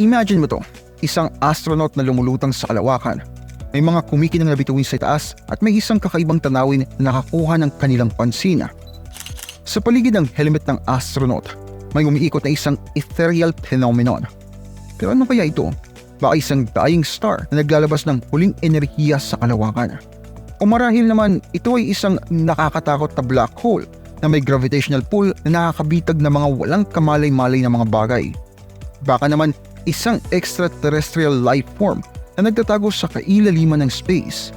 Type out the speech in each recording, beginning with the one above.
Imagine mo to, isang astronaut na lumulutang sa kalawakan. May mga kumikinang na bituin sa taas at may isang kakaibang tanawin na nakakuha ng kanilang pansin. Sa paligid ng helmet ng astronaut, may umiikot na isang ethereal phenomenon. Pero ano kaya ito? Baka isang dying star na naglalabas ng huling enerhiya sa kalawakan. O marahil naman ito ay isang nakakatakot na black hole na may gravitational pull na nakakabitag ng mga walang kamalay-malay na mga bagay. Baka naman isang extraterrestrial life form na nagtatago sa kailaliman ng space.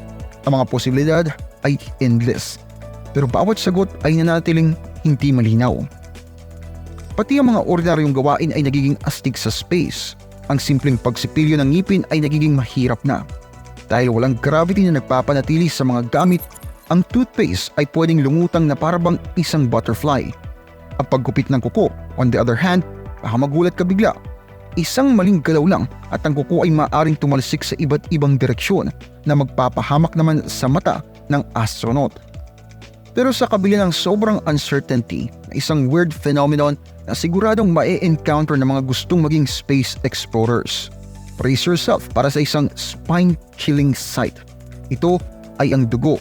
Ang mga posibilidad ay endless. Pero bawat sagot ay nanatiling hindi malinaw. Pati ang mga ordinaryong gawain ay nagiging astig sa space. Ang simpleng pagsipilyo ng ngipin ay nagiging mahirap na. Dahil walang gravity na nagpapanatili sa mga gamit, ang toothpaste ay pwedeng lumutang na parabang isang butterfly. Ang paggupit ng kuko, on the other hand, baka magulat ka bigla. Isang maling galaw lang at ang kuko ay maaring tumalsik sa iba't ibang direksyon na magpapahamak naman sa mata ng astronaut. Pero sa kabila ng sobrang uncertainty, isang weird phenomenon na siguradong mae-encounter ng mga gustong maging space explorers. Brace yourself para sa isang spine-chilling sight. Ito ay ang dugo.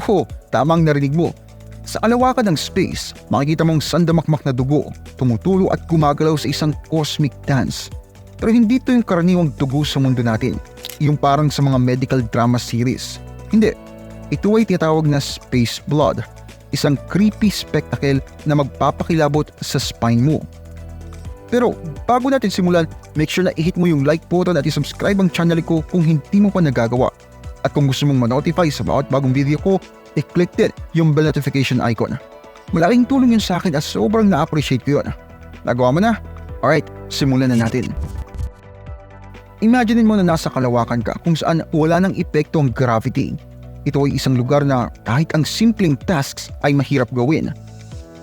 Oo, tamang narinig mo. Sa alawakan ng space, makikita mong sandamakmak na dugo, tumutulo at gumagalaw sa isang cosmic dance. Pero hindi ito yung karaniwang dugo sa mundo natin, yung parang sa mga medical drama series. Hindi, ito ay tinatawag na space blood, isang creepy spectacle na magpapakilabot sa spine mo. Pero bago natin simulan, make sure na i-hit mo yung like button at i-subscribe ang channel ko kung hindi mo pa nagagawa. At kung gusto mong ma-notify sa bawat bagong video ko, i-click din yung bell notification icon. Malaking tulong yun sa akin at sobrang na-appreciate ko yun. Nagawa mo na? Alright, simulan na natin. Imaginin mo na nasa kalawakan ka kung saan wala nang epekto ang gravity. Ito ay isang lugar na kahit ang simpleng tasks ay mahirap gawin.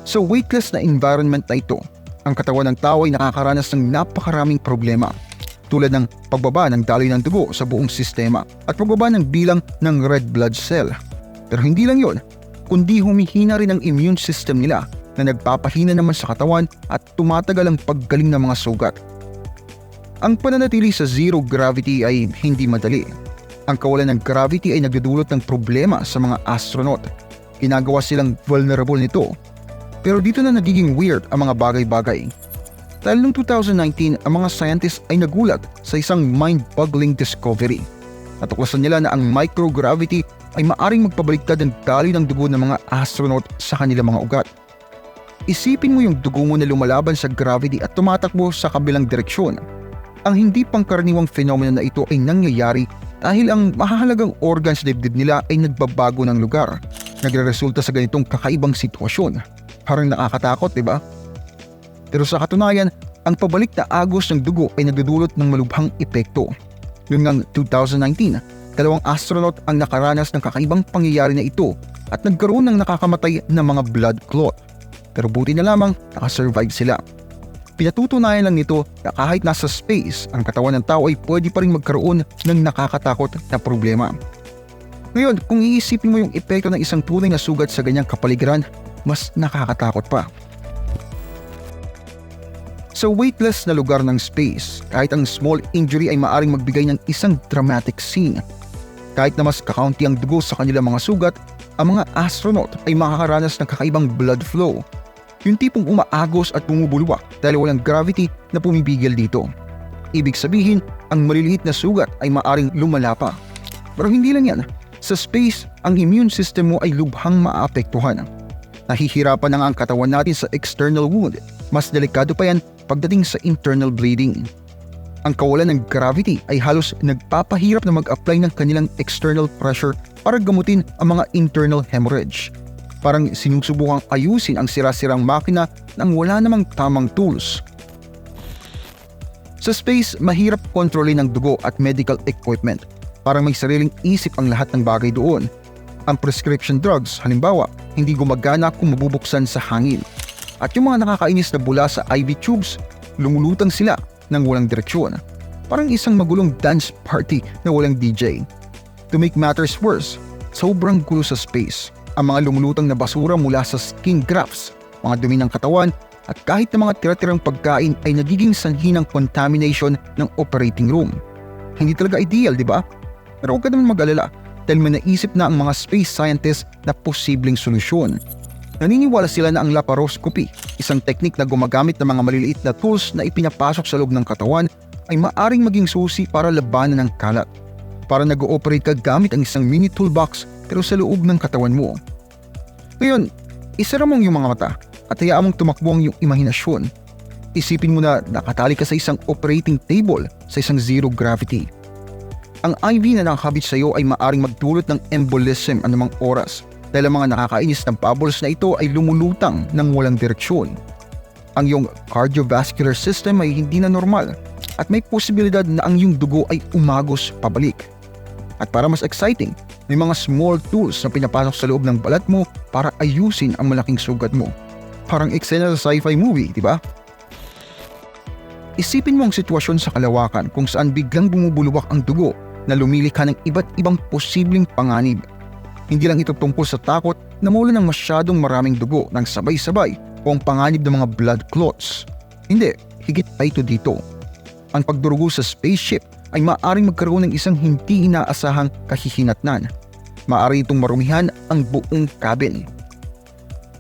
Sa weightless na environment na ito, ang katawan ng tao ay nakakaranas ng napakaraming problema tulad ng pagbaba ng daloy ng dugo sa buong sistema at pagbaba ng bilang ng red blood cell. Pero hindi lang yon, kundi humihina rin ang immune system nila na nagpapahina naman sa katawan at tumatagal ang paggaling ng mga sugat. Ang pananatili sa zero gravity ay hindi madali. Ang kawalan ng gravity ay nagdudulot ng problema sa mga astronaut. Ginagawa silang vulnerable nito. Pero dito na nagiging weird ang mga bagay-bagay. Dahil noong 2019, ang mga scientists ay nagulat sa isang mind-boggling discovery. Natuklasan nila na ang microgravity ay maaring magpabaliktad ng daloy ng dugo ng mga astronaut sa kanilang mga ugat. Isipin mo yung dugo mo na lumalaban sa gravity at tumatakbo sa kabilang direksyon. Ang hindi pangkaraniwang fenomeno na ito ay nangyayari dahil ang mahahalagang organ sa dibdib nila ay nagbabago ng lugar. Nagre-resulta sa ganitong kakaibang sitwasyon. Parang nakakatakot, di ba? Pero sa katunayan, ang pabalik na agos ng dugo ay nagdudulot ng malubhang epekto. Noong ngang 2019, dalawang astronaut ang nakaranas ng kakaibang pangyayari na ito at nagkaroon ng nakakamatay na mga blood clot. Pero buti na lamang nakasurvive sila. Pinatutunayan lang nito na kahit nasa space, ang katawan ng tao ay pwede pa rin magkaroon ng nakakatakot na problema. Ngayon, kung iisipin mo yung epekto ng isang tunay na sugat sa ganyang kapaligiran, mas nakakatakot pa. Sa weightless na lugar ng space, kahit ang small injury ay maaring magbigay ng isang dramatic scene. Kahit na mas kakaunti ang dugo sa kanilang mga sugat, ang mga astronaut ay makakaranas ng kakaibang blood flow. Yung tipong umaagos at bumubulwa dahil walang gravity na pumipigil dito. Ibig sabihin, ang maliliit na sugat ay maaring lumala pa. Pero hindi lang yan. Sa space, ang immune system mo ay lubhang maapektuhan. Nahihirapan na nga ang katawan natin sa external wound. Mas delikado pa yan pagdating sa internal bleeding. Ang kawalan ng gravity ay halos nagpapahirap na mag-apply ng kanilang external pressure para gamutin ang mga internal hemorrhage. Parang sinusubukang ayusin ang sira-sirang makina nang wala namang tamang tools. Sa space, mahirap kontrolin ang dugo at medical equipment. Parang may sariling isip ang lahat ng bagay doon. Ang prescription drugs, halimbawa, hindi gumagana kung mabubuksan sa hangin. At yung mga nakakainis na bula sa IV tubes, lumulutang sila ng walang direksyon. Parang isang magulong dance party na walang DJ. To make matters worse, sobrang gulo sa space. Ang mga lumulutang na basura mula sa skin grafts, mga dumi ng katawan, at kahit na mga tira-tirang pagkain ay nagiging sanhi ng contamination ng operating room. Hindi talaga ideal, di ba? Pero huwag ka naman mag-alala dahil may naisip na ang mga space scientists na posibleng solusyon. Naniniwala sila na ang laparoscopy, isang teknik na gumagamit ng mga maliliit na tools na ipinapasok sa loob ng katawan ay maaring maging susi para labanan ng kalat. Para nag-ooperate ka gamit ang isang mini toolbox pero sa loob ng katawan mo. Ngayon, isara mong iyong mga mata at hayaan mong tumakbo ang iyong imahinasyon. Isipin mo na nakatali ka sa isang operating table sa isang zero gravity. Ang IV na nakakabit sa iyo ay maaring magdulot ng embolism anumang oras dahil ang mga nakakainis ng bubbles na ito ay lumulutang ng walang direksyon. Ang iyong cardiovascular system ay hindi na normal at may posibilidad na ang iyong dugo ay umagos pabalik. At para mas exciting, may mga small tools na pinapasok sa loob ng balat mo para ayusin ang malaking sugat mo. Parang eksena sa sci-fi movie, di ba? Isipin mo ang sitwasyon sa kalawakan kung saan biglang bumubulwak ang dugo na lumilikha ng iba't ibang posibleng panganib. Hindi lang ito tungkol sa takot na mula ng masyadong maraming dugo ng sabay-sabay o ang panganib ng mga blood clots. Hindi, higit pa ito dito. Ang pagdurugo sa spaceship ay maaaring magkaroon ng isang hindi inaasahang kahihinatnan. Maaari itong marumihan ang buong cabin.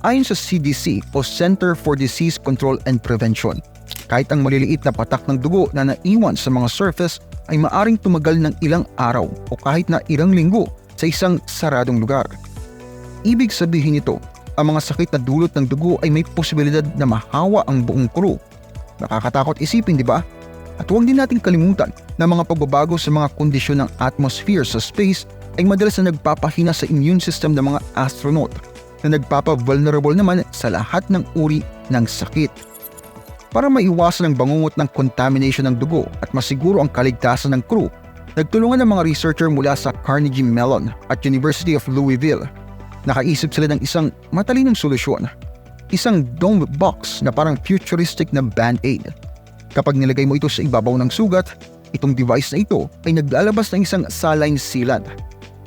Ayon sa CDC o Center for Disease Control and Prevention, kahit ang maliliit na patak ng dugo na naiwan sa mga surface ay maaring tumagal ng ilang araw o kahit na ilang linggo sa isang saradong lugar. Ibig sabihin nito, ang mga sakit na dulot ng dugo ay may posibilidad na mahawa ang buong crew. Nakakatakot isipin, di ba? At huwag din nating kalimutan na mga pagbabago sa mga kondisyon ng atmosphere sa space ay madalas na nagpapahina sa immune system ng mga astronaut na nagpapa-vulnerable naman sa lahat ng uri ng sakit. Para maiwasan ang bangungot ng contamination ng dugo at masiguro ang kaligtasan ng crew, nagtulungan ng mga researcher mula sa Carnegie Mellon at University of Louisville. Nakaisip sila ng isang matalinong solusyon. Isang dome box na parang futuristic na band-aid. Kapag nilagay mo ito sa ibabaw ng sugat, itong device na ito ay naglalabas ng isang saline sealant.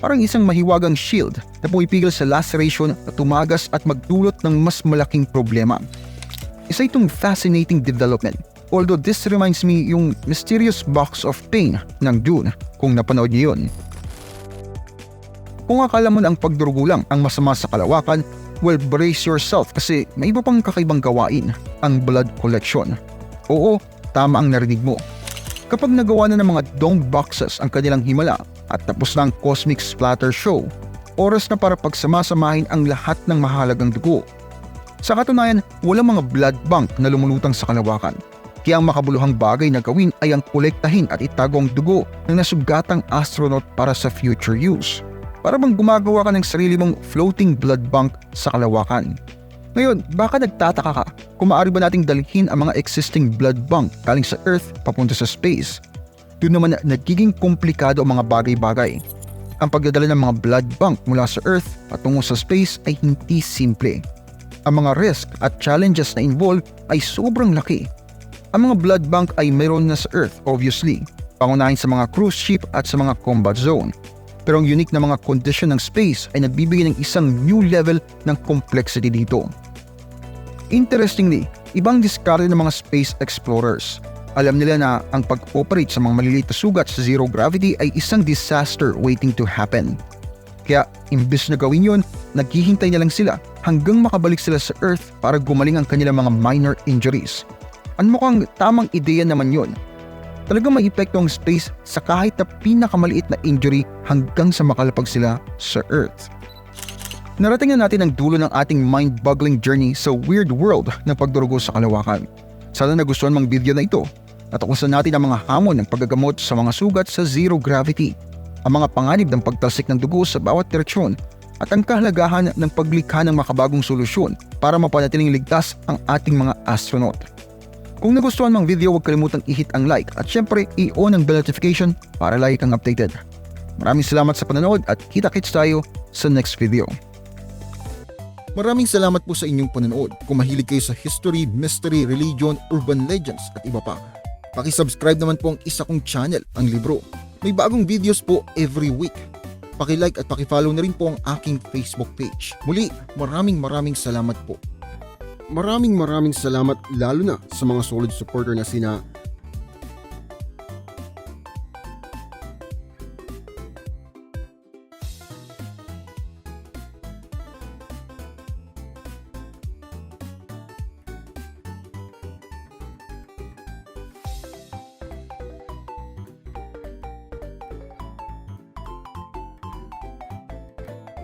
Parang isang mahiwagang shield na pumipigil sa laceration na tumagas at magdulot ng mas malaking problema. Isa itong fascinating development. Although this reminds me yung mysterious box of pain ng Dune kung napanood niyo yun. Kung akala mo na ang pagdurugo lang ang masama sa kalawakan, well brace yourself kasi may iba pang kakaibang gawain, ang blood collection. Oo, tama ang narinig mo. Kapag nagawa na ng mga dome boxes ang kanilang himala at tapos na ang cosmic splatter show, oras na para pagsamasamahin ang lahat ng mahalagang dugo. Sa katunayan, walang mga blood bank na lumulutang sa kalawakan. Kaya ang makabuluhang bagay na gawin ay ang kolektahin at itago ang dugo ng nasugatang astronaut para sa future use. Para bang gumagawa ka ng sarili mong floating blood bank sa kalawakan. Ngayon, baka nagtataka ka kung maaari ba nating dalhin ang mga existing blood bank galing sa Earth papunta sa space. Doon naman nagiging komplikado ang mga bagay-bagay. Ang pagdadala ng mga blood bank mula sa Earth patungo sa space ay hindi simple. Ang mga risk at challenges na involved ay sobrang laki. Ang mga blood bank ay mayroon na sa Earth obviously, pangunahin sa mga cruise ship at sa mga combat zone. Pero ang unique na mga condition ng space ay nagbibigay ng isang new level ng complexity dito. Interestingly, ibang diskarte ng mga space explorers. Alam nila na ang pag-operate sa mga maliliit na sugat sa zero gravity ay isang disaster waiting to happen. Kaya imbes na gawin yon, naghihintay na lang sila hanggang makabalik sila sa Earth para gumaling ang kanilang mga minor injuries. Ang mukhang tamang ideya naman yon. Talagang may epekto ang space sa kahit na pinakamaliit na injury hanggang sa makalapag sila sa Earth. Narating na natin ang dulo ng ating mind-boggling journey sa weird world ng pagdurugo sa kalawakan. Sana nagustuhan mong video na ito. Natukusan natin ang mga hamon ng paggagamot sa mga sugat sa zero gravity, ang mga panganib ng pagtalsik ng dugo sa bawat direksyon, at ang kahalagahan ng paglikha ng makabagong solusyon para mapanatiling ligtas ang ating mga astronaut. Kung nagustuhan mong video, huwag kalimutang i-hit ang like at syempre i-on ang bell notification para lagi kang updated. Maraming salamat sa panonood at kita-kits tayo sa next video. Maraming salamat po sa inyong panonood. Kung mahilig kayo sa history, mystery, religion, urban legends at iba pa. Pakisubscribe naman po ang isa kong channel, ang Libro. May bagong videos po every week. Pakilike at pakifollow na rin po ang aking Facebook page. Muli, maraming maraming salamat po. Maraming maraming salamat lalo na sa mga solid supporter na sina